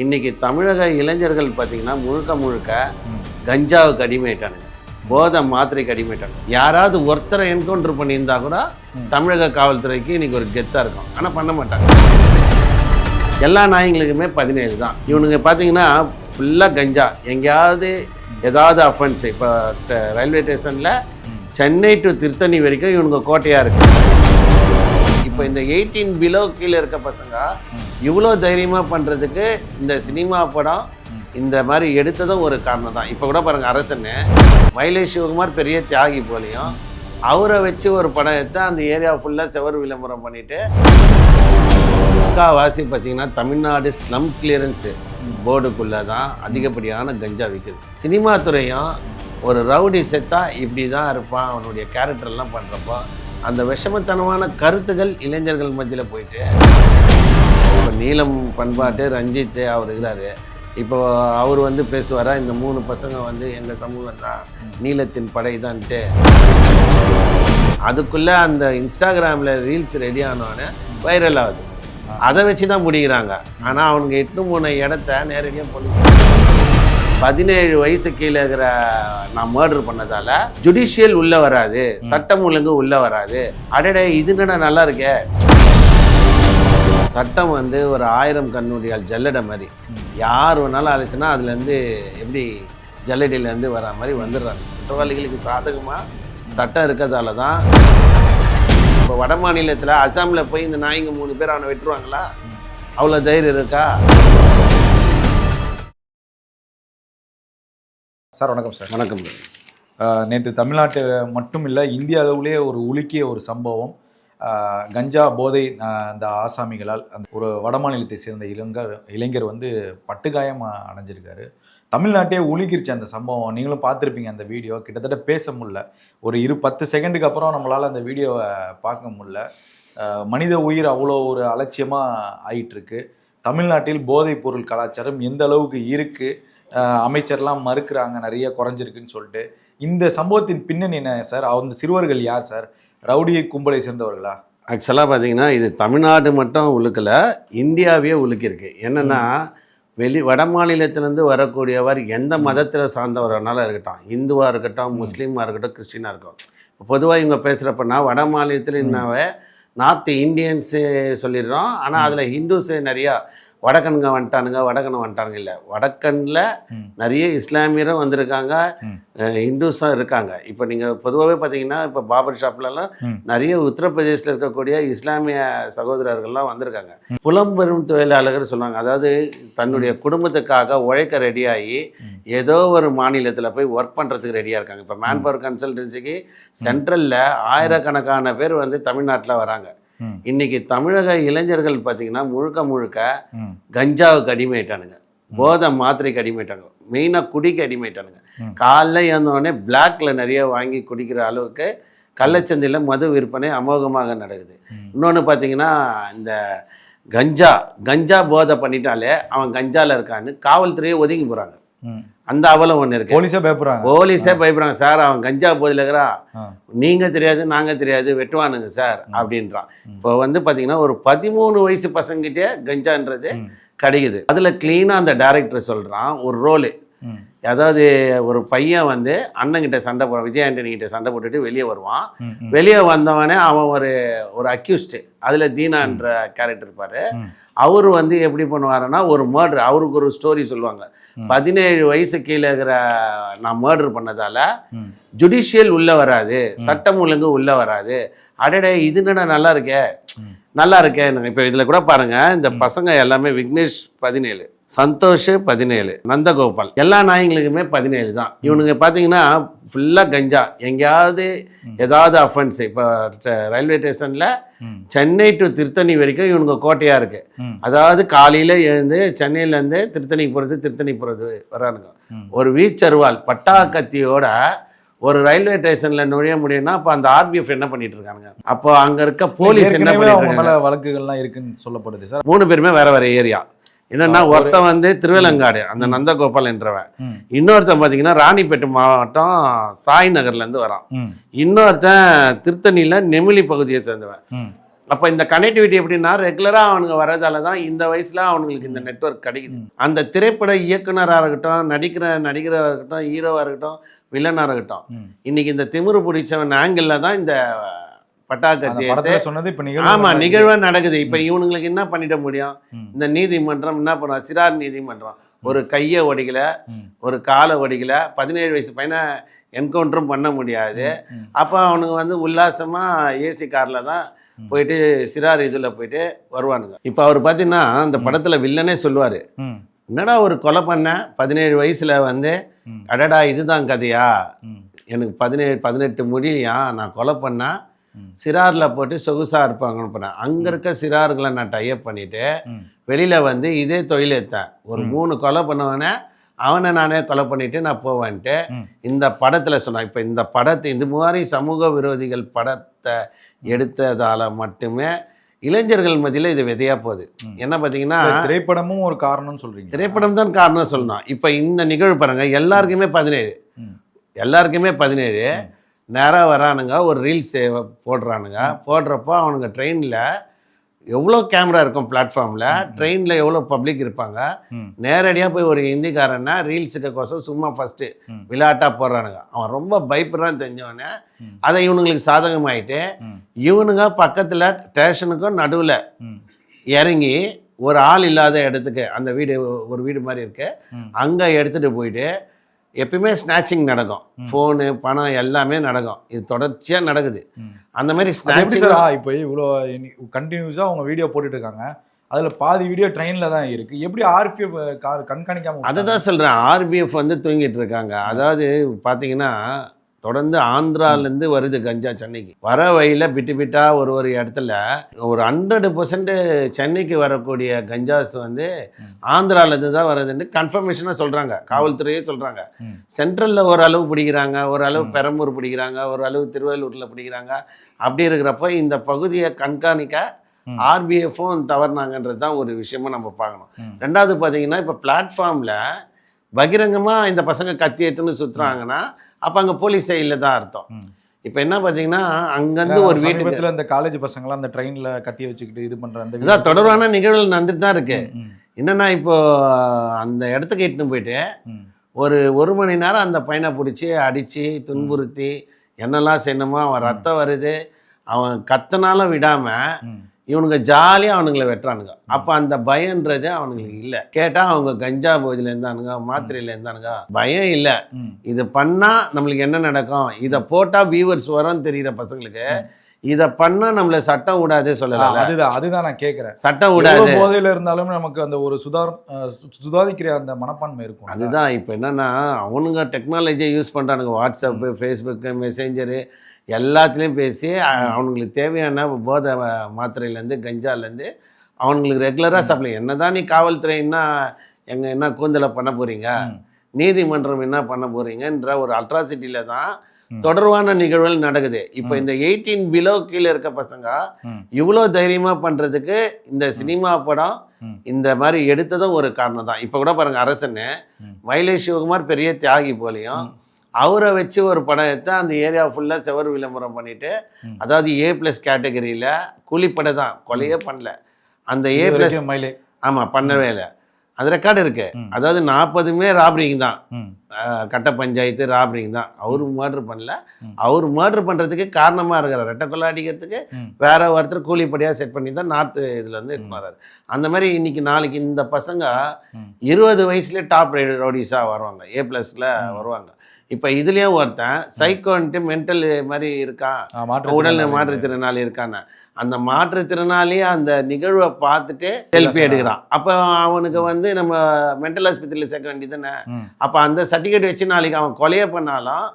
இன்னைக்கு தமிழக இளைஞர்கள் பார்த்தீங்கன்னா முழுக்க முழுக்க கஞ்சாவுக்கு அடிமையிட்டானுங்க போதை மாத்திரைக்கு அடிமையிட்டாங்க யாராவது ஒருத்தரை என்கவுண்டர் பண்ணியிருந்தா கூட தமிழக காவல்துறைக்கு இன்னைக்கு ஒரு கெத்தாக இருக்கும். ஆனால் பண்ண மாட்டாங்க. எல்லா நாய்ங்களுக்குமே பதினேழு தான். இவனுங்க பார்த்தீங்கன்னா ஃபுல்லாக கஞ்சா. எங்கேயாவது ஏதாவது அஃபென்ஸ் இப்போ ரயில்வே ஸ்டேஷனில் சென்னை டு திருத்தணி வரைக்கும் இவனுங்க கோட்டையாக இருக்கு. இப்போ இந்த எயிட்டீன் பிலோ கீழே இருக்க பசங்க இவ்வளோ தைரியமாக பண்ணுறதுக்கு இந்த சினிமா படம் இந்த மாதிரி எடுத்ததும் ஒரு காரணம் தான் இப்போ கூட பாருங்கள் அரசன்னு மயிலை சிவகுமார் பெரிய தியாகி போலையும் அவரை வச்சு ஒரு படம் எடுத்து அந்த ஏரியா ஃபுல்லாக செவர் விளம்பரம் பண்ணிவிட்டு முக்காவாசி பார்த்தீங்கன்னா தமிழ்நாடு ஸ்லம் கிளியரன்ஸு போர்டுக்குள்ளே தான் அதிகப்படியான கஞ்சா விற்குது சினிமா துறையும் ஒரு ரவுடி செத்தா இப்படி தான் இருப்பான் அவனுடைய கேரக்டர்லாம் பண்ணுறப்போ அந்த விஷமத்தனமான கருத்துகள் இளைஞர்கள் மத்தியில் போயிட்டு இப்போ நீலம் பண்பாட்டு ரஞ்சித் அவர் இருக்கிறாரு. இப்போ அவர் வந்து பேசுவாரா இந்த மூணு பசங்க வந்து எங்கள் சமூகம் தான் நீலத்தின் படை தான்ட்டு அதுக்குள்ளே அந்த இன்ஸ்டாகிராமில் ரீல்ஸ் ரெடி ஆனோடனே வைரல் ஆகுது. அதை வச்சு தான் முடிக்கிறாங்க. ஆனால் அவனுங்க எட்டு மூணு இடத்த நேரடியாக போலீஸ் பதினேழு வயசு கீழே இருக்கிற நான் மர்டர் பண்ணதால ஜுடிஷியல் உள்ளே வராது சட்டம் ஒழுங்கு உள்ளே வராது. அடடே இது என்னடா நல்லா இருக்கே? சட்டம் வந்து ஒரு ஆயிரம் கண்ணுடியால் ஜல்லடை மாதிரி. யார் வேணாலும் அழைச்சுன்னா அதுலேருந்து எப்படி ஜல்லடியிலேருந்து வர மாதிரி வந்துடுறாங்க. குற்றவாளிகளுக்கு சாதகமாக சட்டம் இருக்கிறதால தான் இப்போ வட மாநிலத்தில் அசாமில் போய் இந்த நாய்ங்க மூணு பேர் அவனை வெட்டுருவாங்களா? அவ்வளோ தைரியம் இருக்கா? சார் வணக்கம் சார். வணக்கம். நேற்று தமிழ்நாட்டு மட்டும் இல்லை இந்திய அளவுலேயே ஒரு உலுக்கிய ஒரு சம்பவம். கஞ்சா போதை அந்த ஆசாமிகளால் அந்த ஒரு வடமாநிலத்தை சேர்ந்த இளைஞர் இளைஞர் வந்து பட்டுக்காயமாக அடைஞ்சிருக்காரு தமிழ்நாட்டே உலுக்கிருச்சு அந்த சம்பவம். நீங்களும் பார்த்துருப்பீங்க அந்த வீடியோ. கிட்டத்தட்ட பேச முடில ஒரு இரு பத்து செகண்டுக்கு அப்புறம் நம்மளால் அந்த வீடியோவை பார்க்க முடில மனித உயிர் அவ்வளோ ஒரு அலட்சியமாக ஆயிட்டுருக்கு. தமிழ்நாட்டில் போதைப் பொருள் கலாச்சாரம் எந்த அளவுக்கு இருக்கு? அஹ், அமைச்சர்லாம் மறுக்கிறாங்க நிறைய குறைஞ்சிருக்குன்னு சொல்லிட்டு. இந்த சம்பவத்தின் பின்னணி என்ன சார்? அந்த சிறுவர்கள் யார் சார்? ரவுடி கும்பலை சேர்ந்தவர்களா? ஆக்சுவலாக பார்த்தீங்கன்னா இது தமிழ்நாடு மட்டும் உழுக்கல இந்தியாவே உலுக்கியிருக்கு. என்னென்னா வெளி வட மாநிலத்திலேருந்து வரக்கூடியவர் எந்த மதத்தில் சார்ந்தவர்னாலும் இருக்கட்டும். இந்துவாக இருக்கட்டும் முஸ்லீமாக இருக்கட்டும் கிறிஸ்டினாக இருக்கட்டும். பொதுவாக இவங்க பேசுகிறப்பன்னா வட மாநிலத்தில் என்னவே நார்த் இந்தியன்ஸு சொல்லிடுறோம். ஆனால் அதில் ஹிந்துஸு நிறையா வடக்கனுங்க வந்துட்டானுங்க வடக்கன் வந்துட்டானுங்க இல்லை. வடக்கனில். நிறைய இஸ்லாமியரும் வந்திருக்காங்க. ம். அஹ் ஹிந்துஸும் இருக்காங்க. இப்போ நீங்கள் பொதுவாகவே பார்த்தீங்கன்னா இப்போ பாபர் ஷாப்லலாம். நிறைய உத்தரப்பிரதேசில் இருக்கக்கூடிய இஸ்லாமிய சகோதரர்கள்லாம் வந்திருக்காங்க. புலம்பெரும் தொழிலாளர்கள் சொல்லுவாங்க. அதாவது தன்னுடைய குடும்பத்துக்காக உழைக்க ரெடியாகி ஏதோ ஒரு மாநிலத்தில் போய் ஒர்க் பண்ணுறதுக்கு ரெடியாக இருக்காங்க. இப்போ மேன் பவர் கன்சல்டன்சிக்கு சென்ட்ரலில் ஆயிரக்கணக்கான பேர் வந்து தமிழ்நாட்டில் வராங்க. இன்னைக்கு தமிழக இளைஞர்கள் பார்த்தீங்கன்னா முழுக்க முழுக்க. கஞ்சாவுக்கு அடிமையிட்டானுங்க போதை மாத்திரைக்கு அடிமையிட்டாங்க மெயினாக குடிக்கு அடிமையிட்டானுங்க. காலைல எழுந்தோடனே பிளாக்ல நிறைய வாங்கி குடிக்கிற அளவுக்கு கள்ளச்சந்தையில் மது விற்பனை அமோகமாக நடக்குது. இன்னொன்று பார்த்தீங்கன்னா இந்த கஞ்சா கஞ்சா போதை பண்ணிட்டாலே அவன் கஞ்சால இருக்கான்னு காவல்துறையே ஒதுங்கி போகிறாங்க. அந்த அவலம் ஒன்று இருக்கு. போலீஸே பயப்படுறாங்க. போலீஸே பயப்படுறாங்க. சார் அவன் கஞ்சா போதையில் இருக்கிறான். நீங்க தெரியாது நாங்க தெரியாது வெட்டுவானுங்க சார் அப்படின்றான். இப்போ வந்து பாத்தீங்கன்னா ஒரு பதிமூணு வயசு பசங்கிட்டே கஞ்சான்றது. கிடைக்குது. அதுல கிளீனா அந்த டைரக்டர் சொல்றான் ஒரு ரோலு. அதாவது ஒரு பையன் வந்து அண்ணன்கிட்ட சண்டை போடுறான் விஜய் ஆண்டனி கிட்ட சண்டை போட்டுட்டு வெளியே வருவான். வெளியே வந்தவனே அவன் ஒரு ஒரு அக்யூஸ்டு அதுல தீனான்ற கேரக்டர் இருப்பாரு. அவர் வந்து எப்படி பண்ணுவாருன்னா ஒரு மர்டர் அவருக்கு ஒரு ஸ்டோரி சொல்லுவாங்க. பதினேழு வயசு கீழே இருக்கிற நான் மர்டர் பண்ணதால. ஜுடிஷியல் உள்ள வராது. சட்டம் ஒழுங்கு உள்ள வராது. அடடே இது என்னடா நல்லா இருக்கே. நல்லா இருக்கே இப்போ இதில் கூட பாருங்க இந்த பசங்க எல்லாமே விக்னேஷ் பதினேழு. சந்தோஷ் பதினேழு. நந்தகோபால். எல்லா நாய்ங்களுக்குமே பதினேழு தான். இவனுங்க பார்த்தீங்கன்னா ஃபுல்லாக கஞ்சா. எங்கேயாவது ஏதாவது அஃபென்ஸ் இப்போ ரயில்வே ஸ்டேஷனில். சென்னை டு திருத்தணி வரைக்கும் இவனுங்க கோட்டையாக இருக்கு. அதாவது காலையில் எழுந்து சென்னையிலேருந்து திருத்தணிக்கு போகிறது திருத்தணி போகிறது வரானுங்க. ம். ஒரு வீச்சருவால் பட்டா கத்தியோட ஒரு ரயில்வே ஸ்டேஷன்ல நுழைய முடியும்னா அப்போ அந்த ஆர்பிஎஃப் என்ன பண்ணிட்டு இருக்கானுங்க? அப்போ அங்க இருக்க போலீஸ் என்ன இருக்காங்க? வழக்குகள்லாம் இருக்குன்னு சொல்லப்படுது சார். மூணு பேருமே வேற வேற ஏரியா. என்னன்னா ஒருத்தன் வந்து திருவேலங்காடு அந்த நந்தகோபால் என்றவன். இன்னொருத்தன் பார்த்தீங்கன்னா ராணிப்பேட்டை மாவட்டம் சாய் நகர்ல இருந்து வரான். இன்னொருத்தன் திருத்தணியில நெமிலி பகுதியை சேர்ந்தவன். அப்போ இந்த கனெக்டிவிட்டி எப்படின்னா ரெகுலராக அவனுங்க வரதால தான் இந்த வயசுல அவனுங்களுக்கு இந்த நெட்வொர்க் கிடைக்குது அந்த திரைப்பட இயக்குனராக இருக்கட்டும் நடிக்கிற நடிகராக இருக்கட்டும் ஹீரோவாக இருக்கட்டும் வில்லனாக இருக்கட்டும். இன்னைக்கு இந்த திமிரு பிடிச்சவன் ஆங்கிளில் தான் இந்த பட்டாக்கத்தி சொன்னது இப்ப நிகழ்வு ஆமா நடக்குது. நிகழ்வா நடக்குது இப்ப இவனுங்களுக்கு என்ன பண்ணிட முடியும். இந்த நீதிமன்றம் என்ன பண்ணும் சிறார் நீதிமன்றம் ஒரு கையை ஒடிக்கல. ஒரு காலை ஒடிக்கல பதினேழு வயசு பையனை என்கவுண்டரும் பண்ண முடியாது. அப்போ அவனுங்க வந்து உல்லாசமா ஏசி கார்ல தான் போயிட்டு சிறார் இதுல போயிட்டு வருவானுங்க இப்போ அவர் பார்த்தீங்கன்னா அந்த படத்துல வில்லனே சொல்லுவாரு. என்னடா ஒரு கொலை பண்ண பதினேழு வயசுல வந்து. அடடா இதுதான் கதையா. எனக்கு பதினேழு பதினெட்டு முடியலையா நான் கொலை பண்ணா ம். சிறாரில் போட்டு சொகுசாக இருப்பாங்கன்னு பண்ணேன் அங்கே இருக்க சிறார்களை நான் டைப் பண்ணிட்டு ம். வெளியில் வந்து இதே தொழில் எடுத்தேன் ஒரு மூணு கொலை பண்ணவனே அவனை நானே கொலை பண்ணிட்டு நான் போவேன்ட்டு. இந்த படத்தில் சொன்னான். இப்போ இந்த படத்தை இந்த மாதிரி சமூக விரோதிகள் படத்தை எடுத்ததால மட்டுமே இளைஞர்கள் மத்தியில் இது விதையா போகுது. என்ன பார்த்தீங்கன்னா திரைப்படமும் ஒரு காரணம்னு சொல்றீங்க. திரைப்படம் தான் காரணம் சொல்லணும். இப்போ இந்த நிகழ்வு பாருங்க எல்லாருக்குமே பதினேழு. எல்லாருக்குமே பதினேழு. நேராக வரானுங்க ஒரு ரீல்ஸ் போடுறானுங்க போடுறப்போ அவனுங்க ட்ரெயினில் எவ்வளோ கேமரா இருக்கும் பிளாட்ஃபார்மில் ட்ரெயினில் எவ்வளோ பப்ளிக் இருப்பாங்க. நேரடியாக போய் ஒரு ஹிந்திக்காரன்னா ரீல்ஸுக்கு கோசம் சும்மா ஃபஸ்ட்டு. விளையாட்டாக போடுறானுங்க அவன் ரொம்ப பயப்படுறான்னு தெரிஞ்சவனே ம். அதை இவனுங்களுக்கு சாதகமாயிட்டு. இவனுங்க பக்கத்தில் ஸ்டேஷனுக்கும் நடுவில். இறங்கி ஒரு ஆள் இல்லாத இடத்துக்கு அந்த வீடு ஒரு வீடு மாதிரி இருக்கு ம். அங்கே எடுத்துகிட்டு போயிட்டு எப்பயுமே ஸ்நாச்சிங் நடக்கும். ஃபோனு பணம் எல்லாமே நடக்கும். இது தொடர்ச்சியாக நடக்குது. அந்த மாதிரி ஸ்நாச்சிங் இப்போ இவ்வளோ கண்டினியூஸா அவங்க வீடியோ போட்டுட்டு இருக்காங்க. அதுல பாதி வீடியோ ட்ரெயின்ல தான் இருக்கு. எப்படி ஆர்பிஎஃப் கார் கண்காணிக்காம அதை தான் சொல்கிறேன் ஆர்பிஎஃப் வந்து தூங்கிட்டு இருக்காங்க. அதாவது பார்த்தீங்கன்னா தொடர்ந்து ஆந்திராலேருந்து வருது கஞ்சா சென்னைக்கு வர வழியில் பிட்டு பிட்டா ஒரு ஒரு இடத்துல ஒரு ஹண்ட்ரட் பர்சன்ட் சென்னைக்கு வரக்கூடிய கஞ்சாஸ் வந்து ஆந்திராலேருந்து தான் வருதுன்னு கன்ஃபர்மேஷனாக சொல்கிறாங்க காவல்துறையே சொல்கிறாங்க. சென்ட்ரலில் ஒரு அளவு பிடிக்கிறாங்க ஒரு அளவு பெரம்பூர் பிடிக்கிறாங்க ஒரு அளவு திருவள்ளூரில் பிடிக்கிறாங்க அப்படி இருக்கிறப்ப இந்த பகுதியை கண்காணிக்க. ஆர்பிஎஃப்பும் தவறுனாங்கன்றது தான் ஒரு விஷயமா நம்ம பார்க்கணும். ரெண்டாவது பார்த்தீங்கன்னா இப்போ பிளாட்ஃபார்மில் பகிரங்கமாக இந்த பசங்க கத்தி எடுத்துன்னு சுற்றுறாங்கன்னா அப்போ அங்கே போலீஸ் சைடில் தான் அர்த்தம். இப்போ என்ன பார்த்தீங்கன்னா அங்கேருந்து ஒரு வீட்டுக்கு சமீபத்துல இந்த காலேஜ் பசங்கலாம் அந்த ட்ரெயின்ல கத்தி வச்சுக்கிட்டு இது பண்ற அந்த இதான் தொடர்பான நிகழ்வுகள் நடந்துட்டு தான் இருக்கு. என்னன்னா இப்போ அந்த இடத்துக்கு இட்டுன்னு போயிட்டு ஒரு ஒரு மணி நேரம் அந்த பையனை பிடிச்சி அடித்து துன்புறுத்தி என்னெல்லாம் செய்யணுமோ அவன் ரத்தம் வருது அவன் கத்தனாலும் விடாமல் இவனுங்க ஜாலியாக அவனுங்களை வெட்டுறானுங்க. அப்போ அந்த பயன்றது அவனுங்களுக்கு இல்லை. கேட்டால் அவங்க கஞ்சா போதில் இருந்தானுங்க மாத்திரையில் இருந்தானுங்க. பயம் இல்லை. இது பண்ணால் நம்மளுக்கு என்ன நடக்கும்? இதை போட்டால் வியூவர்ஸ் வரும் தெரியிற பசங்களுக்கு. இதை பண்ணால் நம்மளை சட்டம் விடாதே ஆ, சொல்லல அதுதான் அதுதான் நான் கேக்குறேன். சட்டம் விடாது போதையில இருந்தாலும் நமக்கு அந்த ஒரு சுதார் சுதாரிக்கிற அந்த மனப்பான்மை இருக்கும். அதுதான் இப்போ என்னன்னா அவனுங்க டெக்னாலஜியை யூஸ் பண்ணுறானுங்க வாட்ஸ்அப்பு ஃபேஸ்புக்கு மெசேஞ்சரு எல்லாத்துலேயும் பேசி அவனுங்களுக்கு தேவையான போதை மாத்திரையிலேருந்து கஞ்சாலேருந்து அவனுங்களுக்கு ரெகுலராக சப்ளை என்னதான் நீ காவல்துறை என்ன எங்க என்ன கூந்தலை பண்ண போறீங்க ம். நீதிமன்றம் என்ன பண்ண போறீங்கன்ற ஒரு அட்ராசிட்டியில தான். தொடர்பான நிகழ்வுகள் நடக்குது இப்போ இந்த எயிட்டீன் பிலோ கீழே இருக்க பசங்க. இவ்வளோ தைரியமா பண்றதுக்கு இந்த சினிமா படம். இந்த மாதிரி எடுத்ததும் ஒரு காரணம் தான் இப்போ கூட பாருங்க அரசன்னு ம். மயிலை சிவகுமார் பெரிய தியாகி போலையும் அவரை வச்சு ஒரு படம் எடுத்து அந்த ஏரியா ஃபுல்லாக செவர் விளம்பரம் பண்ணிட்டு. அதாவது ஏ ப்ளஸ் கேட்டகரியில் கூலிப்படை தான். கொலையே பண்ணல. அந்த ஏ ப்ளஸ் ஆமாம் பண்ணவே இல்லை. அது ரெக்கார்டு இருக்கு. அதாவது நாற்பதுமே ராபரிங் தான். கட்ட பஞ்சாயத்து ராபரிங் தான். அவரு மர்டர் பண்ணல. அவர் மர்டர் பண்றதுக்கு காரணமா இருக்கிற ரெட்டை கொள்ளை அடிக்கிறதுக்கு. வேற ஒருத்தர் கூலிப்படியா செட் பண்ணி தான் நார்த்து இதுல இருந்து எடுத்து வர்றாரு அந்த மாதிரி இன்னைக்கு நாளைக்கு இந்த பசங்க. இருபது வயசுல டாப் ரவுடிஸா வருவாங்க. ஏ பிளஸ்ல வருவாங்க. இப்ப இதுலயும் ஒருத்தன் சைக்கோன்ட்டு மென்டல் மாதிரி இருக்கான் உடல் திறனாளி. மாற்றுத்திறனாளி இருக்கான அந்த மாற்றுத்திறனாளி அந்த நிகழ்வை பார்த்துட்டு செல்ஃபி எடுக்கிறான். அப்போ அவனுக்கு வந்து நம்ம மென்டல் ஆஸ்பத்திரியில் சேர்க்க வேண்டியதுதானே? ம், அப்போ அந்த சர்டிஃபிகேட் வச்சு நாளைக்கு அவன் கொலையே பண்ணாலும்.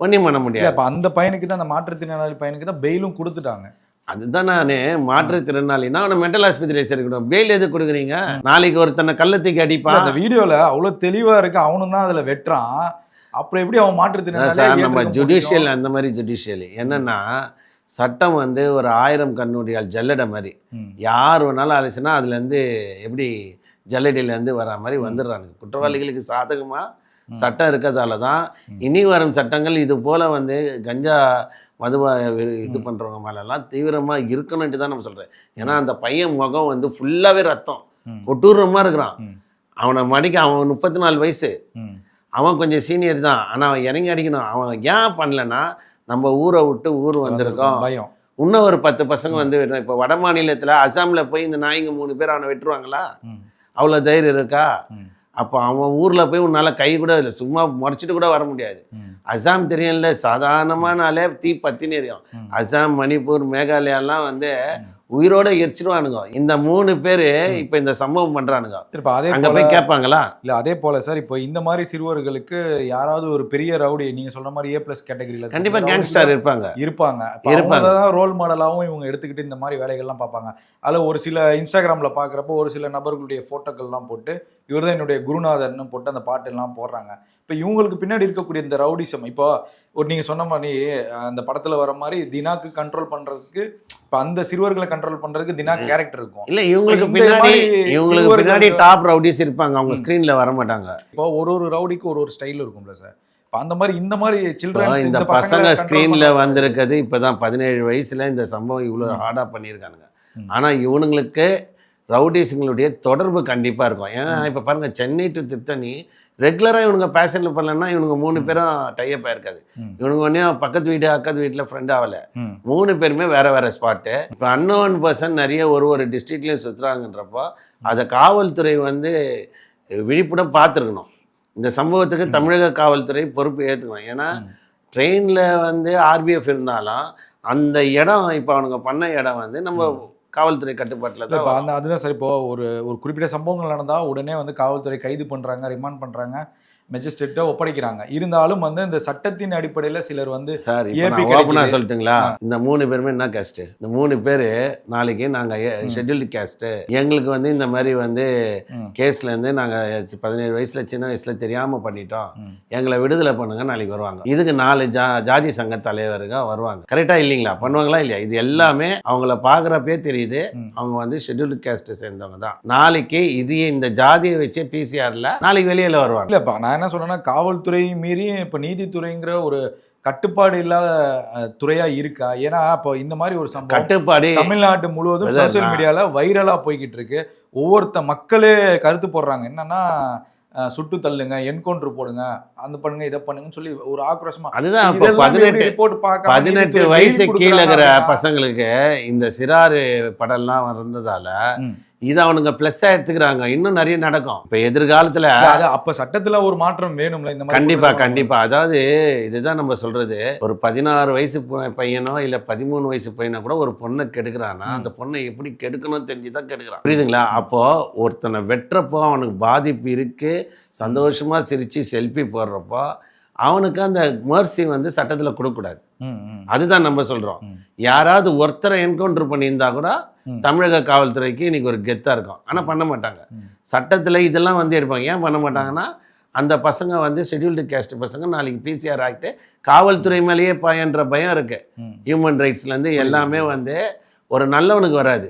ஒன்றும் பண்ண முடியாது. அப்ப அந்த பையனுக்கு தான் அந்த மாற்றுத்திறனாளி பையனுக்கு தான் பெயிலும் கொடுத்துட்டாங்க. அதுதான் நான் மாற்றுத்திறனாளினா அவனை மென்டல் ஆஸ்பத்திரியில் சேர்க்கணும். பெயில் எது கொடுக்குறீங்க? நாளைக்கு ஒருத்தனை கள்ளத்துக்கு அடிப்பான். அந்த வீடியோல அவ்வளவு தெளிவா இருக்கு. அவனும் தான் அதுல வெட்டுறான். அப்புறம் எப்படி அவன் மாற்றுத்திறனாளி சார் நம்ம ஜுடிஷியல் அந்த மாதிரி ஜுடிஷியல் என்னன்னா சட்டம் வந்து ஒரு ஆயிரம் கண்ணுடியால் ஜல்லடை மாதிரி. யார் வேணாலும் அழைச்சுனா அதுலேருந்து எப்படி ஜல்லடியிலேருந்து வர மாதிரி வந்துடுறானுங்க. குற்றவாளிகளுக்கு சாதகமாக சட்டம் இருக்கிறதால தான் இனி வரும் சட்டங்கள் இது போல் வந்து கஞ்சா மதுவா இது பண்ணுறவங்க மேலெல்லாம் தீவிரமாக இருக்கணுன்ட்டு தான் நம்ம சொல்கிறேன் ஏன்னா அந்த பையன் முகம் வந்து ஃபுல்லாகவே ரத்தம். கொட்டூரமாக இருக்கிறான். அவனை மடிக்க அவன் முப்பத்தி நாலு வயசு. அவன் கொஞ்சம் சீனியர் தான். ஆனால் அவன் இறங்கி அடிக்கணும். அவன் ஏன் பண்ணலன்னா நம்ம ஊரை விட்டு ஊர் வந்திருக்கோம். பயம். இன்னும் ஒரு பத்து பசங்க வந்து இப்போ வட மாநிலத்தில் அசாமில் போய் இந்த நாய்ங்க மூணு பேர் அவனை வெட்டுருவாங்களா. அவ்வளோ தைரியம் இருக்கா. அப்போ அவன் ஊரில் போய் உன்னால் கை கூட இல்லை சும்மா முறைச்சிட்டு கூட வர முடியாது. அசாம் தெரியும்ல சாதாரணமானாலே தீ பத்தினி எரியும். அசாம் மணிப்பூர் மேகாலயாலாம் வந்து உயிரோட எரிச்சிருவானுங்க. இந்த மூணு பேர் இப்போ இந்த சம்பவம் பண்றானுங்க. திருப்ப அதே அங்க போய் கேட்பாங்களா? இல்ல அதே போல சார் இப்போ இந்த மாதிரி சிறுவர்களுக்கு யாராவது ஒரு பெரிய ரவுடி நீங்க சொல்ற மாதிரி ஏ பிளஸ் கேட்டகரியில கண்டிப்பா கேங்ஸ்டர் இருப்பாங்க. இருப்பாங்க. இருப்பாங்க. தான் ரோல் மாடலாவும் இவங்க எடுத்துக்கிட்டு இந்த மாதிரி வேலைகள்லாம் பார்ப்பாங்க. அதுல ஒரு சில இன்ஸ்டாகிராம்ல பாக்குறப்போ ஒரு சில நபர்களுடைய போட்டோக்கள்லாம் போட்டு இவர்தான் என்னுடைய குருநாதர்னு போட்டு அந்த பாட்டு எல்லாம் போடுறாங்க. இப்போ இவங்களுக்கு பின்னாடி இருக்கக்கூடிய இந்த ரவுடிசம் இப்போ ஒரு நீங்க சொன்ன மாதிரி அந்த படத்துல வர மாதிரி தினாக்கு கண்ட்ரோல் பண்றதுக்கு இப்போ அந்த சிறுவர்களை கண்ட்ரோல் பண்றதுக்கு தினா கேரக்டர் இருக்கும். இல்ல இவங்களுக்கு பின்னாடி இவங்களுக்கு பின்னாடி டாப் ரவுடிஸ் இருப்பாங்க. அவங்க ஸ்கிரீன்ல வர மாட்டாங்க. இப்போ ஒரு ஒரு ரவுடிக்கு ஒரு ஒரு ஸ்டைல் இருக்கும்ல சார் இப்போ அந்த மாதிரி இந்த மாதிரி சில்ட்ரன்ஸ் இந்த பசங்க ஸ்கிரீன்ல வந்திருக்கிறது இப்பதான் பதினேழு வயசுல இந்த சம்பவம் இவ்வளவு ஹார்டா பண்ணியிருக்கானுங்க. ஆனா இவனுங்களுக்கு ரவுடிஸுங்களுடைய தொடர்பு கண்டிப்பா இருக்கும். ஏன்னா இப்ப பாருங்க சென்னை டு திருத்தணி ரெகுலரா இவனுங்க பேசன்ல பண்ணலன்னா இவனுங்க மூணு பேரும் டைப் ஆயிருக்காது. ம். இவனுங்க ஒன்றும் பக்கத்து வீடு அக்கத்து வீட்டுல ஃப்ரெண்ட் ஆகல மூணு பேருமே வேற வேற ஸ்பாட்டு இப்போ அன்னோன் பர்சன் நிறைய ஒரு ஒரு டிஸ்ட்ரிக்ட்லேயும் சுற்றுறாங்கன்றப்போ அதை காவல்துறை வந்து விழிப்புடன் பார்த்துருக்கணும் இந்த சம்பவத்துக்கு தமிழக காவல்துறை பொறுப்பு ஏற்றுக்கணும் ஏன்னா ட்ரெயினில் வந்து ஆர்பிஎஃப் இருந்தாலும் அந்த இடம் இப்போ அவனுங்க பண்ண இடம் வந்து நம்ம காவல்துறை கட்டுப்பாட்டில் தான். அந்த அதுதான் சார் இப்போ ஒரு ஒரு குறிப்பிட்ட சம்பவங்கள் நடந்தா உடனே வந்து காவல்துறை கைது பண்றாங்க ரிமாண்ட் பண்றாங்க மெஜிஸ்ட்ரேட்டை ஒப்படைக்கிறாங்க. இருந்தாலும் வந்து இந்த சட்டத்தின் அடிப்படையில சிலர் வந்து சார் ஓப்பனாக. சொல்லட்டுங்களா? இந்த மூணு பேருமே என்ன கேஸ்ட்டு இந்த மூணு பேர் நாளைக்கு நாங்கள் ஷெட்யூல்டு கேஸ்ட்டு எங்களுக்கு வந்து இந்த மாதிரி வந்து. கேஸ்லேருந்து நாங்கள் பதினேழு வயசில் சின்ன வயசில் தெரியாமல் பண்ணிட்டோம். எங்களை விடுதலை பண்ணுங்க நாளைக்கு வருவாங்க. இதுக்கு நாலு ஜா ஜாதி சங்க தலைவருங்க வருவாங்க. கரெக்டாக இல்லைங்களா? பண்ணுவாங்களா இல்லையா? இது எல்லாமே அவங்கள பார்க்குறப்பே தெரியுது. அவங்க வந்து ஷெட்யூல்டு கேஸ்ட்டை சேர்ந்தவங்க தான். நாளைக்கு இது இந்த ஜாதியை வச்சே பிசிஆரில் நாளைக்கு வெளியில் வருவாங்க. இல்லப்பா நான் என்ன சொல்றேன்னா காவல்துறை மீறி இப்ப நீதித்துறைங்கிற ஒரு கட்டுப்பாடு இல்லாத துறையா இருக்கா? ஏன்னா இப்போ இந்த மாதிரி ஒரு சம்பவம் கட்டுப்பாடு தமிழ்நாட்டு முழுவதும் சோசியல் மீடியால வைரலா போய்கிட்டு இருக்கு ஒவ்வொருத்த மக்களே கருத்து போடுறாங்க. என்னன்னா சுட்டு தள்ளுங்க என்கவுண்டர் போடுங்க அந்த பண்ணுங்க இதை பண்ணுங்கன்னு சொல்லி ஒரு ஆக்ரோஷமா அதுதான் பதினெட்டு ரிப்போர்ட் பார்க்காம பதினெட்டு வயசு கீழே பசங்களுக்கு இந்த சிறாரு படம்லாம் வந்ததால. இதை அவனுங்க ப்ளஸ்ஸாக எடுத்துக்கிறாங்க. இன்னும் நிறைய நடக்கும். இப்போ எதிர்காலத்தில் அப்ப சட்டத்துல ஒரு மாற்றம் வேணும்ல இந்த மாதிரி கண்டிப்பா கொடுக்குறவங்க. கண்டிப்பா. அதாவது இதுதான் நம்ம சொல்றது. ஒரு பதினாறு வயசு பையனோ இல்ல பதிமூணு வயசு பையனோ கூட ஒரு பொண்ணை கெடுக்கிறான்னா அந்த பொண்ணை எப்படி கெடுக்கணும் தெரிஞ்சுதான் கெடுக்கிறான். புரியுதுங்களா? அப்போ ஒருத்தனை வெட்டுறப்போ அவனுக்கு பாதிப்பு இருக்கு. சந்தோஷமா சிரிச்சு செல்ஃபி போடுறப்போ அவனுக்கு அந்த மர்சி வந்து சட்டத்துல கொடுக்கக்கூடாது. அதுதான் நம்ம சொல்றோம். யாராவது ஒருத்தரை என்கவுண்டர் பண்ணியிருந்தா கூட. தமிழக காவல்துறைக்கு இன்னைக்கு ஒரு கெத்தா இருக்கும். ஆனா பண்ண மாட்டாங்க. சட்டத்துல இதெல்லாம் வந்து எடுப்பாங்க. ஏன் பண்ண மாட்டாங்கன்னா அந்த பசங்க வந்து ஷெட்யூல்டு கேஸ்ட் பசங்க நாளைக்கு பிசிஆர் ஆக்ட் காவல்துறை மேலேயே பயன்ற பயம் இருக்கு. ஹியூமன் ரைட்ஸ்லேருந்து எல்லாமே வந்து ஒரு நல்லவனுக்கு வராது.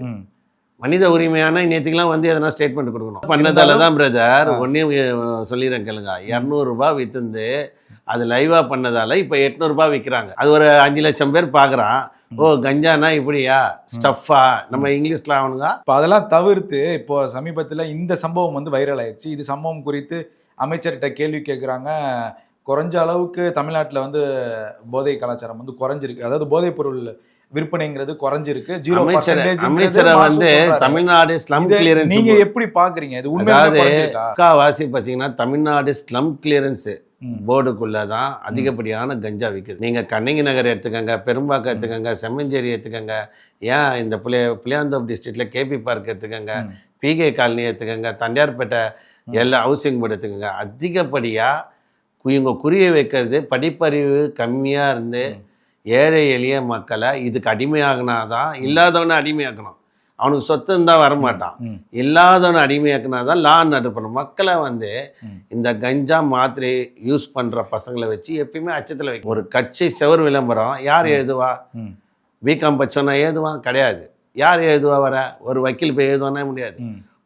மனித உரிமையான நேற்றுக்கெல்லாம் வந்து எதனா ஸ்டேட்மெண்ட் கொடுக்கணும். பண்ணதால தான் பிரதர் ஒன்றையும் சொல்லிடுறேன் கேளுங்க. இரநூறுபா வித்துந்து அது லைவாக பண்ணதால இப்போ எட்நூறுபா விற்கிறாங்க அது ஒரு அஞ்சு லட்சம் பேர் பார்க்குறான் ஓ கஞ்சானா இப்படியா? ஸ்டஃபா நம்ம இங்கிலீஷில் அவனுங்க? இப்போ அதெல்லாம் தவிர்த்து இப்போ சமீபத்துல இந்த சம்பவம் வந்து வைரல் ஆயிடுச்சு. இது சம்பவம் குறித்து அமைச்சர்கிட்ட கேள்வி கேட்குறாங்க குறைஞ்ச அளவுக்கு தமிழ்நாட்டுல வந்து போதை கலாச்சாரம் வந்து குறைஞ்சிருக்கு. அதாவது போதைப் பொருள் விற்பனைங்கிறது குறைஞ்சிருக்கு. ஜீரோ அமைச்சர் வந்து தமிழ்நாடு ஸ்லம் கிளியரன்ஸ் நீங்க எப்படி பாக்குறீங்க? இது குறைஞ்சிருக்கா? முக்காவாசி பார்த்தீங்கன்னா தமிழ்நாடு ஸ்லம் கிளியரன்ஸு. போர்டுக்குள்ளே தான் அதிகப்படியான கஞ்சா விற்குது நீங்கள் கண்ணகி நகர் எடுத்துக்கங்க பெரும்பாக்கம் எடுத்துக்கங்க செம்மஞ்சேரி எடுத்துக்கங்க ஏன் இந்த புளிய புளியாந்தோப் டிஸ்ட்ரிக்டில் கேபி பார்க் எடுத்துக்கங்க. பிகே காலனி எடுத்துக்கங்க தண்டையார்பேட்டை எல்லா ஹவுசிங் போர்டு எடுத்துக்கங்க. அதிகப்படியாக இவங்க குறிய வைக்கிறது படிப்பறிவு கம்மியாக இருந்து ஏழை எளிய மக்களை இதுக்கு அடிமையாகினாதான் இல்லாதவனை அடிமையாக்கணும். அவனுக்கு சொத்து இருந்தால் வரமாட்டான். இல்லாதவனை அடிமையாக்குனா தான் லா நடப்பணும் மக்களை வந்து. இந்த கஞ்சா மாத்திரை யூஸ் பண்ற பசங்களை வச்சு எப்பயுமே அச்சத்தில் வைக்கும் ஒரு கட்சி செவர் விளம்பரம் யார் எழுதுவா. பிகாம் பச்சோன்னா எழுதுவான் கிடையாது யார் எழுதுவா வர ஒரு வக்கீல் போய் எழுதுவானே முடியாது.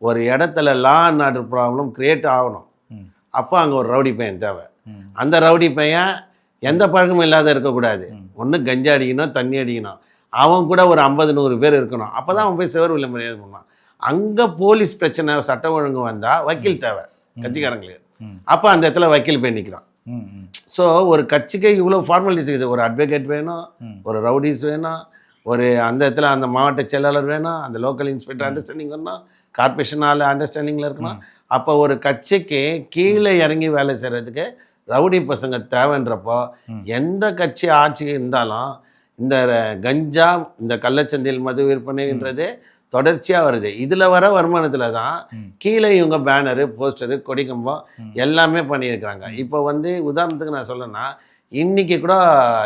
ஒரு இடத்துல law and order problem create ஆகணும். அப்போ அங்கே ஒரு ரவுடி பையன் தேவை. அந்த ரவுடி பையன் எந்த பழக்கமும் இல்லாத இருக்கக்கூடாது. ஒன்று கஞ்சா அடிக்கணும் தண்ணி அடிக்கணும் அவன் கூட ஒரு ஐம்பது நூறு பேர் இருக்கணும். அப்போ தான் அவன் போய் சிவர் வில்ல மரியாதை பண்ணுவான். அங்கே போலீஸ் பிரச்சனை சட்ட ஒழுங்கு வந்தால் வக்கீல் தேவை கட்சிக்காரங்களுக்கு. அப்போ அந்த இடத்துல வக்கீல் போய் நிற்கிறான் ஸோ ஒரு கட்சிக்கு இவ்வளோ ஃபார்மாலிட்டிஸ் இருக்குது. ஒரு அட்வொகேட் வேணும். ஒரு ரவுடிஸ் வேணும் ஒரு அந்த இடத்துல அந்த மாவட்ட செயலாளர் வேணும் அந்த லோக்கல் இன்ஸ்பெக்டர் அண்டர்ஸ்டாண்டிங் வேணும் கார்பரேஷன் ஆள் அண்டர்ஸ்டாண்டிங்கில் இருக்கணும். அப்போ ஒரு கட்சிக்கு கீழே இறங்கி வேலை செய்கிறதுக்கு ரவுடி பசங்க தேவைன்றப்போ. எந்த கட்சி ஆட்சி இருந்தாலும் இந்த கஞ்சா இந்த கள்ளச்சந்தையில் மது விற்பனைன்றது தொடர்ச்சியாக வருது இதில் வர வருமானத்தில் தான். கீழே இவங்க பேனரு போஸ்டரு கொடிக்கம்பம் ம். எல்லாமே பண்ணியிருக்கிறாங்க இப்போ வந்து உதாரணத்துக்கு நான் சொல்லணும்னா இன்னைக்கு கூட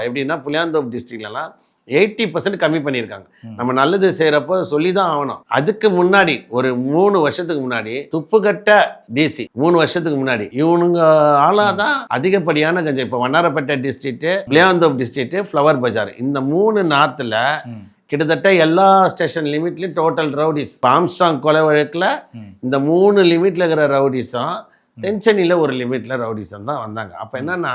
எப்படின்னா புளியாந்தோப் டிஸ்ட்ரிக்ட்லலாம் எயிட்டி பர்சன்ட் கம்மி பண்ணியிருக்காங்க. நம்ம நல்லது செய்கிறப்போ சொல்லி தான் ஆகணும். அதுக்கு முன்னாடி ஒரு மூணு வருஷத்துக்கு முன்னாடி துப்புக்கட்ட டிசி மூணு வருஷத்துக்கு முன்னாடி இவனுங்க ஆளாக தான் அதிகப்படியான கஞ்சா. இப்போ Vannarapettai district Pulianthope district Flower Bazaar இந்த மூணு நார்த்தில் கிட்டத்தட்ட எல்லா ஸ்டேஷன் லிமிட்லையும் டோட்டல் ரவுடிஸ் பாம்ஸ்டாங் கொலை வழக்கில். இந்த மூணு லிமிட்ல இருக்கிற ரவுடிஸும் தென்சென்னியில் ஒரு லிமிட்ல ரவுடிஸும் தான் வந்தாங்க. அப்போ என்னன்னா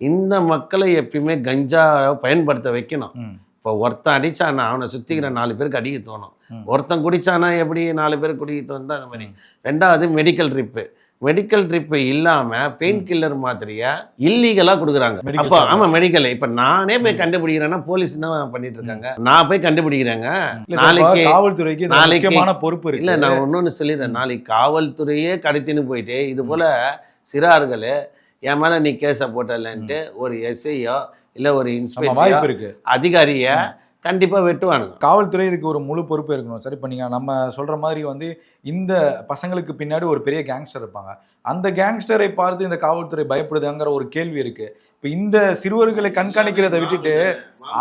இந்த மக்களை எப்பயுமே கஞ்சா பயன்படுத்த வைக்கணும். இப்போ ஒருத்தன் அடிச்சானா அவனை சுற்றிக்கிற நாலு பேருக்கு அடிக்க தோணும். ஒருத்தன் குடிச்சானா எப்படி நாலு பேருக்கு குடிக்க தோணுதோ அந்த மாதிரி. ரெண்டாவது மெடிக்கல் ட்ரிப்பு மெடிக்கல் ட்ரிப்பு இல்லாம பெயின் கில்லர் மாத்திரைய இல்லீகலா கொடுக்குறாங்க. அப்போ shop. ஆமா மெடிக்கல் இப்ப நானே போய் கண்டுபிடிக்கிறேன்னா போலீஸ் என்ன பண்ணிட்டு இருக்காங்க? நான் போய் கண்டுபிடிக்கிறேங்க. நாளைக்கு காவல்துறைக்கு நாளைக்கு- பொறுப்பு இல்ல நான் இன்னொன்னு சொல்லிடுறேன். நாளைக்கு காவல்துறையே கடத்தின்னு போயிட்டு இது போல சிறார்கள் என் மேல நீ கேஸை போட்டலன்ட்டு ஒரு எஸ்ஐயோ இல்ல ஒரு இன்ஸ்பெக்டர் வாய்ப்பு இருக்கு. அதிகாரிய கண்டிப்பா வெட்டுவானுங்க. காவல்துறை இதுக்கு ஒரு முழு பொறுப்பு இருக்கணும். சரி இப்போ நீங்கள் நம்ம சொல்கிற மாதிரி வந்து இந்த பசங்களுக்கு பின்னாடி ஒரு பெரிய கேங்ஸ்டர் இருப்பாங்க. அந்த கேங்ஸ்டரை பார்த்து இந்த காவல்துறை பயப்படுதுங்கிற ஒரு கேள்வி இருக்கு. இப்போ இந்த சிறுவர்களை கண்காணிக்கிறதை விட்டுட்டு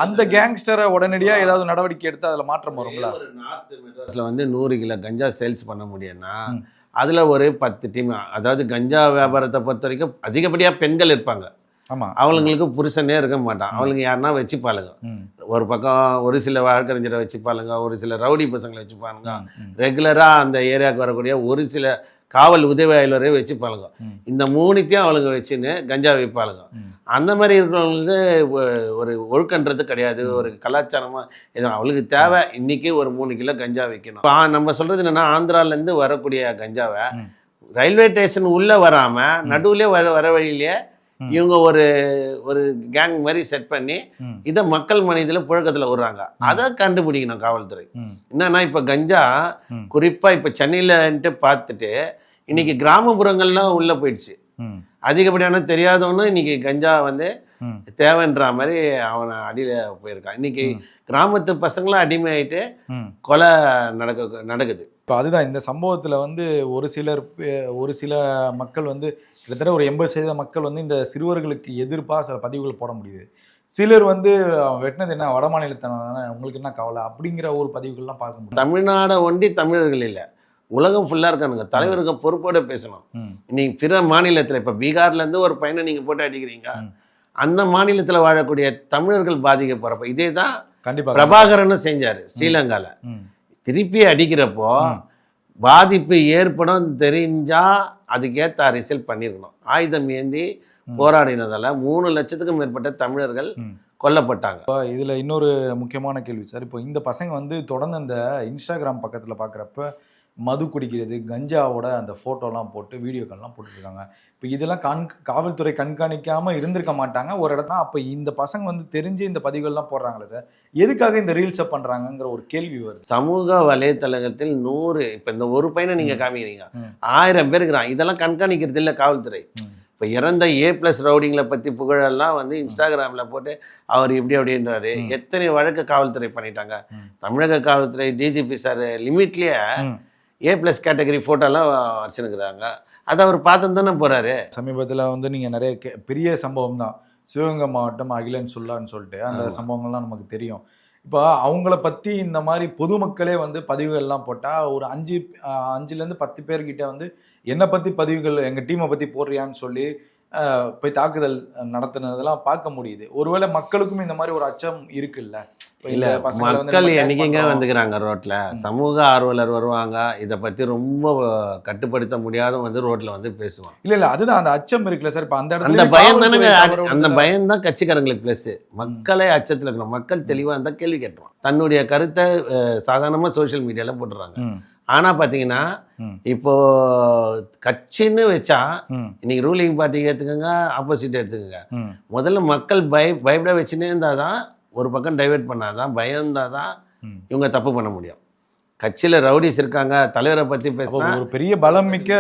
அந்த கேங்ஸ்டரை உடனடியாக ஏதாவது நடவடிக்கை எடுத்து அதில் மாற்றம் வரும்ல? ஒரு நார்த் மெட்ராஸ்ல வந்து நூறு கிலோ கஞ்சா சேல்ஸ் பண்ண முடியும்னா. அதுல ஒரு பத்து டீம் அதாவது கஞ்சா வியாபாரத்தை பொறுத்த வரைக்கும் அதிகப்படியா பெண்கள் இருப்பாங்க. ஆமாம் அவளுங்களுக்கு புருஷனே இருக்க மாட்டான். அவளுங்க யாருன்னா வச்சுப்பாளுங்க. ம். ஒரு பக்கம் ஒரு சில வழக்கறிஞரை வச்சுப்பாளுங்க ஒரு சில ரவுடி பசங்களை வச்சுப்பானுங்க ம், ம். ரெகுலராக அந்த ஏரியாவுக்கு வரக்கூடிய ஒரு சில காவல் உதவி ஆய்வரையும் வச்சுப்பாளுங்க ம். இந்த மூணுத்தையும் அவளுங்க வச்சுன்னு கஞ்சா விற்பாளுங்க ம். அந்த மாதிரி இருக்கிறவங்களுக்கு ஒரு ஒழுக்கன்றது கிடையாது ஒரு கலாச்சாரமா எதுவும் அவளுக்கு தேவை இன்னைக்கு ஒரு மூணு கிலோ கஞ்சா வைக்கணும் நம்ம சொல்றது என்னன்னா ஆந்திராலேருந்து வரக்கூடிய கஞ்சாவை. ரயில்வே ஸ்டேஷன் உள்ள வராம நடுவுலயே வர வர வழியிலேயே. இவங்க ஒரு ஒரு கேங் மாதிரி செட் பண்ணி. இதை மக்கள் மனிதில் புழக்கத்துல விடுறாங்க அதை கண்டுபிடிக்கணும் காவல்துறை. என்னன்னா இப்போ கஞ்சா ம். குறிப்பா இப்போ சென்னையிலன்ட்டு பார்த்துட்டு இன்னைக்கு கிராமப்புறங்கள்லாம் உள்ள போயிடுச்சு. அதிகப்படியான தெரியாதவனும் இன்னைக்கு கஞ்சா வந்து. தேவைன்ற மாதிரி அவனை அடியில போயிருக்கான் இன்னைக்கு கிராமத்து பசங்களும் அடிமையாயிட்டு கொலை நடக்க நடக்குது இப்போ அதுதான் இந்த சம்பவத்தில் வந்து ஒரு சிலர் ஒரு சில மக்கள் வந்து கிட்டத்தட்ட ஒரு எண்பது சதவீத மக்கள் வந்து இந்த சிறுவர்களுக்கு எதிர்ப்பாக சில பதிவுகள் போட முடியுது. சிலர் வந்து வெட்டினது என்ன வட மாநிலத்தன உங்களுக்கு என்ன கவலை? அப்படிங்கிற ஒரு பதிவுகள்லாம் பார்க்க முடியும் தமிழ்நாடை ஒண்டி தமிழர்கள் இல்லை. உலகம் ஃபுல்லா இருக்கானுங்க. தலைவருக்கு பொறுப்போட பேசணும். நீங்க பிற மாநிலத்துல இப்ப பீகார்ல இருந்து ஒரு பையனை நீங்க போட்டு அடிக்கிறீங்க. அந்த மாநிலத்துல வாழக்கூடிய தமிழர்கள் பாதிக்கப்படுறப்ப இதே தான் கண்டிப்பா. பிரபாகரனும் செஞ்சாரு ஸ்ரீலங்கால. ம், திருப்பி அடிக்கிறப்போ. பாதிப்பு ஏற்படும் தெரிஞ்சா அதுக்கேற்ற அரசியல் பண்ணியிருக்கணும் ஆயுதம் ஏந்தி. போராடினதால மூணு லட்சத்துக்கும் மேற்பட்ட தமிழர்கள். கொல்லப்பட்டாங்க இப்போ இதுல இன்னொரு முக்கியமான கேள்வி சார் இப்போ இந்த பசங்க வந்து தொடர்ந்து அந்த இன்ஸ்டாகிராம் பக்கத்துல பார்க்குறப்ப மது குடிக்கிறது கஞ்சாவோட அந்த ஃபோட்டோலாம் போட்டு வீடியோக்கள்லாம் போட்டுருக்காங்க இப்போ இதெல்லாம் கண் காவல்துறை கண்காணிக்காம இருந்திருக்க மாட்டாங்க. ஒரு இடத்துல அப்போ இந்த பசங்க வந்து தெரிஞ்சு இந்த பதிவுகள்லாம் போடுறாங்களே சார். எதுக்காக இந்த ரீல்ஸை பண்றாங்கங்கிற ஒரு கேள்வி வருது. சமூக வலைத்தளத்தில் நூறு இப்ப இந்த ஒரு பையனை நீங்க காமிக்கிறீங்க. ஆயிரம் பேர் இருக்கிறான் இதெல்லாம் கண்காணிக்கிறது இல்லை காவல்துறை. இப்போ இறந்த ஏ பிளஸ் ரவுடிங்களை பற்றி புகழெல்லாம் வந்து இன்ஸ்டாகிராம்ல போட்டு அவர் இப்படி அப்படின்றாரு. எத்தனை வழக்கு காவல்துறை பண்ணிட்டாங்க. தமிழக காவல்துறை டிஜிபி சார் லிமிட்லேயே. ஏ பிளஸ் கேட்டகரி ஃபோட்டோலாம் வச்சுருக்குறாங்க அதை அவர் பார்த்து தானே போறாரு. சமீபத்தில் வந்து நீங்கள் நிறைய கே- பெரிய சம்பவம் தான். சிவகங்கை மாவட்டம் அகிலன் சொல்லான்னு சொல்லிட்டு அந்த. சம்பவங்கள்லாம் நமக்கு தெரியும். இப்போ அவங்கள பற்றி இந்த மாதிரி பொதுமக்களே வந்து பதிவுகள்லாம் போட்டால் ஒரு அஞ்சு அஞ்சுலேருந்து பத்து பேர்கிட்ட வந்து என்னை பற்றி பதிவுகள் எங்கள் டீமை பற்றி போடுறியான்னு சொல்லி போய் தாக்குதல் நடத்துனதெல்லாம் பார்க்க முடியுது. ஒருவேளை மக்களுக்கும் இந்த மாதிரி ஒரு அச்சம் இருக்குல்ல? இல்ல மக்கள் என்னைக்குங்க. வந்துக்கிறாங்க ரோட்ல. சமூக ஆர்வலர் வருவாங்க. இதை பத்தி ரொம்ப கட்டுப்படுத்த முடியாத வந்து ரோட்ல வந்து பேசுவாங்க. இல்ல இல்ல அதுதான் அந்த அச்சம் இருக்குல்ல சார். இப்ப அந்த அந்த இடத்துல பயம் தானங்க காவல்துறை அந்த பயம் தான் கட்சிக்காரங்களுக்கு பிளஸ் மக்களே அச்சத்துல இருக்கணும். மக்கள் தெளிவா இருந்தா கேள்வி கேட்டுருவான் தன்னுடைய கருத்தை சாதாரணமா சோஷியல் மீடியால போட்டுறாங்க. ஆனா பாத்தீங்கன்னா இப்போ கட்சின்னு வச்சா இன்னைக்கு ரூலிங் பார்ட்டி எடுத்துக்கோங்க ஆப்போசிட் எடுத்துக்கோங்க முதல்ல மக்கள் பய பயப்பட வச்சுனே இருந்தாதான் ஒரு பக்கம் டைவெர்ட் பண்ணாதான் பயம் இருந்தாதான் ம். இவங்க தப்பு பண்ண முடியும். கட்சியில ரவுடிஸ் இருக்காங்க தலைவரை பத்தி அப்போ பேசினா ஒரு பெரிய பலம் மிக்க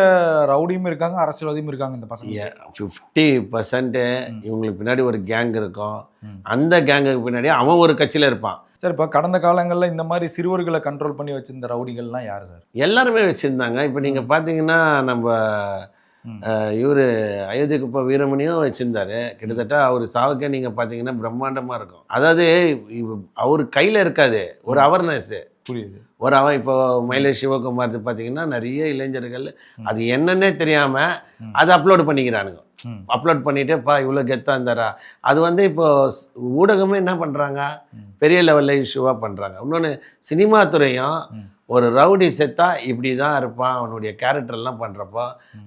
ரவுடியும் இருக்காங்க அரசியல்வாதியும் இருக்காங்க இந்த பசங்க. ஃபிஃப்டி பர்சன்ட் இவங்களுக்கு பின்னாடி ஒரு கேங் இருக்கும். அந்த கேங்குக்கு பின்னாடி அவன் ஒரு கட்சியில இருப்பான். சார் இப்போ கடந்த காலங்கள்ல இந்த மாதிரி சிறுவர்களை கண்ட்ரோல் பண்ணி வச்சிருந்த ரவுடிகள்லாம் யார் சார்? எல்லாருமே வச்சிருந்தாங்க. இப்போ நீங்க பாத்தீங்கன்னா நம்ம இவரு அயோத்தி குப்பை வீரமணியும் வச்சிருந்தாரு. கிட்டத்தட்ட அவர் சாவுக்கே நீங்க பாத்தீங்கன்னா பிரம்மாண்டமா இருக்கும். அதாவது அவர் கையில இருக்காது. ஒரு அவேர்னஸ் புரியுது. ஒரு அவன் இப்போ மயிலேஷ் சிவகுமார் பார்த்தீங்கன்னா நிறைய இளைஞர்கள் அது என்னன்னே தெரியாம ம். அதை அப்லோட் பண்ணிக்கிறானுங்க. அப்லோட் பண்ணிட்டு பா இவ்வளோ கெத்தா இருந்தாரா? அது வந்து இப்போ ஊடகமே என்ன பண்றாங்க? ம். பெரிய லெவலில் இஷ்யூவாக பண்றாங்க. இன்னொன்று சினிமா துறையும். ஒரு ரவுடி செத்தா இப்படி தான் இருப்பான் அவனுடைய கேரக்டர்லாம் பண்ணுறப்போ.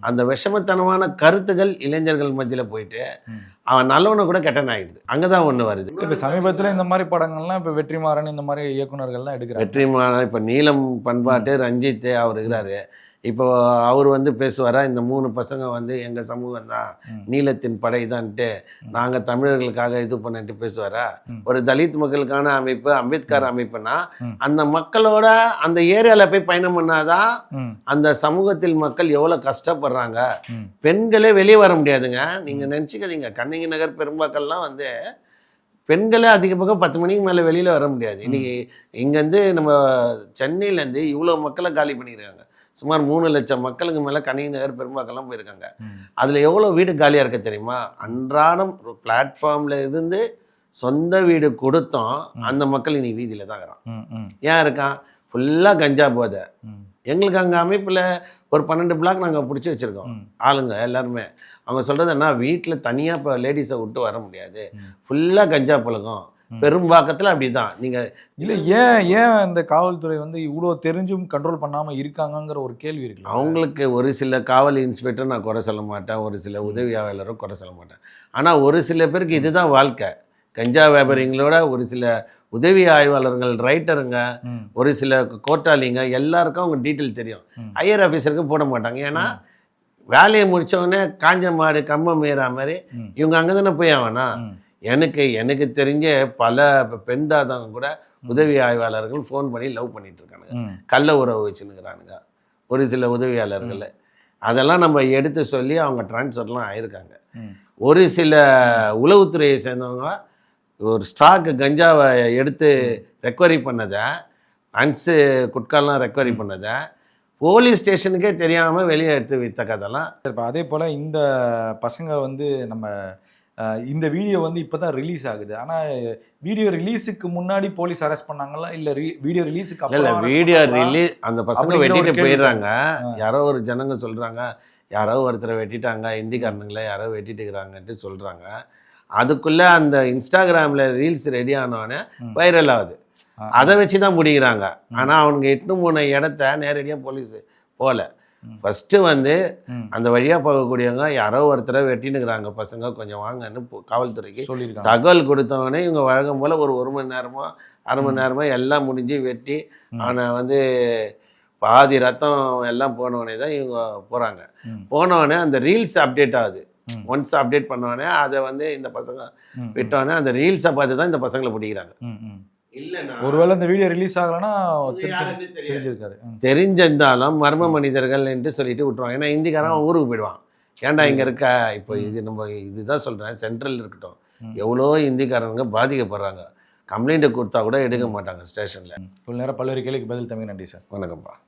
அந்த விஷமத்தனமான கருத்துகள் இளைஞர்கள் மத்தியில் போயிட்டு. அவன் நல்லவனை கூட கெட்டன ஆயிடுது அங்கே தான் ஒன்று வருது. இப்ப சமீபத்துல இந்த மாதிரி படங்கள்லாம் இப்ப வெற்றிமாறன் இந்த மாதிரி இயக்குனர்கள்லாம் எடுக்கிறாங்க. வெற்றிமாறன் இப்போ நீலம் பண்பாட்டு ரஞ்சித் அவர் இருக்கிறாரு. இப்போ அவர் வந்து பேசுவாரா இந்த மூணு பசங்க வந்து எங்கள் சமூகம் தான். நீலத்தின் படை தான்ட்டு நாங்கள் தமிழர்களுக்காக இது பண்ணிட்டு பேசுவாரா. ஒரு தலித் மக்களுக்கான அமைப்பு அம்பேத்கர் அமைப்புனா. அந்த மக்களோட அந்த ஏரியாவில் போய் பயணம் பண்ணாதான் அந்த சமூகத்தில் மக்கள் எவ்வளோ கஷ்டப்படுறாங்க. பெண்களே வெளியே வர முடியாதுங்க. நீங்கள் நினச்சிக்காதீங்க. கண்ணகி நகர் பெரும்பாக்கள்லாம் வந்து பெண்களே அதிக பக்கம் பத்து மணிக்கு மேலே வெளியில் வர முடியாது. இன்னைக்கு இங்கேருந்து நம்ம சென்னையிலேருந்து இவ்வளோ மக்களை காலி பண்ணியிருக்காங்க சுமார் மூணு லட்சம் மக்களுக்கு மேலே கண்ணகி நகர் பெரும்பாக்கெல்லாம் போயிருக்காங்க. அதில் எவ்வளோ வீடு காலியாக இருக்க தெரியுமா? அன்றாடம் ஒரு பிளாட்ஃபார்மில் இருந்து சொந்த வீடு கொடுத்தோம். அந்த மக்கள் இன்னைக்கு வீதியில் தான் இருக்கிறான். ஏன் இருக்கான்? ஃபுல்லாக கஞ்சா போதை. எங்களுக்கு அங்கே அமைப்பில் ஒரு பன்னெண்டு பிளாக் நாங்கள் பிடிச்சி வச்சுருக்கோம். ஆளுங்க எல்லாருமே. அவங்க சொல்கிறது என்ன வீட்டில் தனியாக இப்போ லேடிஸை விட்டு வர முடியாது. ஃபுல்லாக கஞ்சா பழக்கம். பெரும்பாக்கத்தில் அப்படி தான் நீங்கள் இல்ல ஏன் ஏன் இந்த காவல்துறை வந்து இவ்வளோ தெரிஞ்சும் கண்ட்ரோல் பண்ணாம இருக்காங்கங்கிற ஒரு கேள்வி இருக்கு அவங்களுக்கு ஒரு சில காவல் இன்ஸ்பெக்டர் நான் குறை சொல்ல மாட்டேன். ஒரு சில உதவியாளரும் குறை சொல்ல மாட்டேன். ஆனால் ஒரு சில பேருக்கு இதுதான் வாழ்க்கை. கஞ்சா வியாபாரிங்களோட ஒரு சில உதவி ஆய்வாளர்கள் ரைட்டருங்க ஒரு சில கோட்டாளிங்க எல்லாருக்கும் அவங்க டீட்டெயில் தெரியும். ஹையர் ஆஃபீஸருக்கு போட மாட்டாங்க. ஏன்னா வேலையை முடிச்ச உடனே காஞ்ச மாடு கம்பம் ஏறா மாதிரி. இவங்க அங்கே தானே போய் ஆகனா ம், எனக்கு எனக்கு தெரிஞ்ச பல பெண் தாதவங்க கூட உதவி ஆய்வாளர்கள் ஃபோன் பண்ணி லவ் பண்ணிட்டு இருக்கானுங்க. கள்ள உறவு வச்சுன்னுக்குறானுங்க. ஒரு சில உதவியாளர்கள். அதெல்லாம் நம்ம எடுத்து சொல்லி அவங்க டிரான்ஸ்ஃபர்லாம் ஆயிருக்காங்க. ஒரு சில உளவுத்துறையை சேர்ந்தவங்க ஒரு ஸ்டாக்கு கஞ்சாவை எடுத்து ரெக்கவரி பண்ணதை அன்ஸு குட்காலாம் ரெக்கவரி பண்ணதை போலீஸ் ஸ்டேஷனுக்கே தெரியாமல் வெளியே எடுத்து வித்த கதைலாம். இப்ப அதே போல இந்த பசங்க வந்து நம்ம இந்த வீடியோ வந்து இப்பதான் ரிலீஸ் ஆகுது. ஆனா வீடியோ ரிலீஸுக்கு முன்னாடி போலீஸ் அரெஸ்ட் பண்ணாங்களா? இல்ல வீடியோ ரிலீஸுக்கு இல்லை வீடியோ ரிலீஸ் அந்த பசங்க வெட்டிட்டு போயிடுறாங்க. யாரோ ஒரு ஜனங்க சொல்கிறாங்க யாரோ ஒருத்தரை வெட்டிட்டாங்க இந்திக்காரனுங்களை யாரோ வெட்டிட்டு இருக்கிறாங்கன்ட்டு சொல்கிறாங்க அதுக்குள்ளே அந்த இன்ஸ்டாகிராமில் ரீல்ஸ் ரெடி ஆனோடனே. வைரல் ஆகுது. அதை வச்சு தான் முடிக்கிறாங்க ஆனால் அவனுங்க எட்டு போன இடத்த நேரடியாக போலீஸ் போகல. ஃபஸ்ட்டு வந்து அந்த வழியாக போகக்கூடியவங்க யாரோ ஒருத்தரை வெட்டினுக்குறாங்க பசங்க கொஞ்சம் வாங்கன்னு காவல்துறைக்கு. தகவல் கொடுத்தவொடனே இவங்க வழக்கம் போல் ஒரு ஒரு மணி நேரமோ அரை மணி நேரமோ எல்லாம் முடிஞ்சு வெட்டி. அவனை வந்து பாதி ரத்தம் எல்லாம் போனவொடனே தான் இவங்க போகிறாங்க போனவொடனே அந்த ரீல்ஸ் அப்டேட் ஆகுது. ஒன்ஸ் அப்டேட் பண்ணோடனே அதை வந்து இந்த பசங்க விட்டோடனே அந்த ரீல்ஸை பார்த்து தான் இந்த பசங்களை பிடிக்கிறாங்க. இல்லைன்னா ஒருவேளை இந்த வீடியோ ரிலீஸ் ஆகலன்னா. தெரிஞ்சிருக்காரு தெரிஞ்சிருந்தாலும் மர்ம மனிதர்கள் என்று சொல்லிட்டு விட்டுருவாங்க. ஏன்னா இந்திக்காரன் ஊருக்கு போயிடுவான். ஏன்டா இங்க இருக்க? இப்போ இது நம்ம இதுதான் சொல்றேன். சென்ட்ரல் இருக்கட்டும். எவ்வளோ இந்திக்காரங்க பாதிக்கப்படுறாங்க. கம்ப்ளைண்ட் கொடுத்தா கூட எடுக்க மாட்டாங்க ஸ்டேஷன்ல இவ்வளவு நேரம் பல்வேறு கேள்விக்கு பதில் தமிழ் நன்றி சார் வணக்கம்ப்பா.